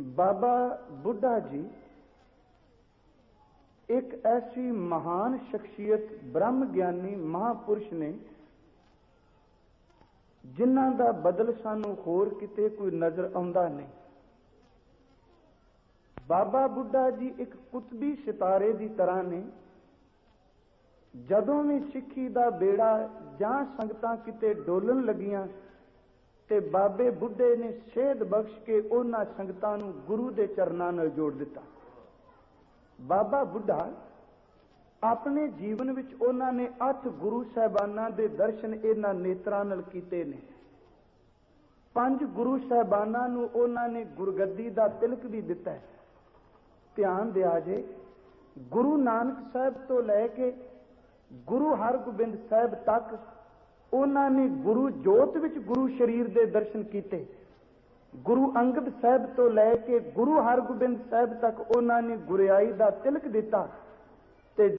ਬਾਬਾ ਬੁੱਢਾ ਜੀ ਇੱਕ ਐਸੀ ਮਹਾਨ ਸ਼ਖਸੀਅਤ ਬ੍ਰਹਮ ਗਿਆਨੀ ਮਹਾਪੁਰਸ਼ ਨੇ ਜਿਨ੍ਹਾਂ ਦਾ ਬਦਲ ਸਾਨੂੰ ਹੋਰ ਕਿਤੇ ਕੋਈ ਨਜ਼ਰ ਆਉਂਦਾ ਨਹੀਂ। ਬਾਬਾ ਬੁੱਢਾ ਜੀ ਇੱਕ ਕੁਤਬੀ ਸਿਤਾਰੇ ਦੀ ਤਰ੍ਹਾਂ ਨੇ, ਜਦੋਂ ਵੀ ਸਿੱਖੀ ਦਾ ਬੇੜਾ ਜਾਂ ਸੰਗਤਾਂ ਕਿਤੇ ਡੋਲਣ ਲੱਗੀਆਂ ਤੇ ਬਾਬੇ ਬੁੱਢੇ ਨੇ ਸੇਧ ਬਖਸ਼ ਕੇ ਉਹਨਾਂ ਸੰਗਤਾਂ ਨੂੰ ਗੁਰੂ ਦੇ ਚਰਨਾਂ ਨਾਲ ਜੋੜ ਦਿੱਤਾ। ਬਾਬਾ ਬੁੱਢਾ ਆਪਣੇ ਜੀਵਨ ਵਿੱਚ ਉਹਨਾਂ ਨੇ ਅੱਠ ਗੁਰੂ ਸਾਹਿਬਾਨਾਂ ਦੇ ਦਰਸ਼ਨ ਇਹਨਾਂ ਨੇਤਰਾਂ ਨਾਲ ਕੀਤੇ ਨੇ। ਪੰਜ ਗੁਰੂ ਸਾਹਿਬਾਨਾਂ ਨੂੰ ਉਹਨਾਂ ਨੇ ਗੁਰਗੱਦੀ ਦਾ ਤਿਲਕ ਵੀ ਦਿੱਤਾ ਹੈ। ਧਿਆਨ ਦਿਆ ਜੇ, ਗੁਰੂ ਨਾਨਕ ਸਾਹਿਬ ਤੋਂ ਲੈ ਕੇ ਗੁਰੂ ਹਰਗੋਬਿੰਦ ਸਾਹਿਬ ਤੱਕ ਉਹਨਾਂ ਨੇ ਗੁਰੂ ਜੋਤ ਵਿੱਚ ਗੁਰੂ ਸ਼ਰੀਰ ਦੇ ਦਰਸ਼ਨ ਕੀਤੇ। ਗੁਰੂ ਅੰਗਦ ਸਾਹਿਬ ਤੋਂ ਲੈ ਕੇ ਗੁਰੂ ਹਰਗੋਬਿੰਦ ਸਾਹਿਬ ਤੱਕ ਉਹਨਾਂ ਨੇ ਗੁਰਿਆਈ ਦਾ ਤਿਲਕ ਦਿੱਤਾ ਤੇ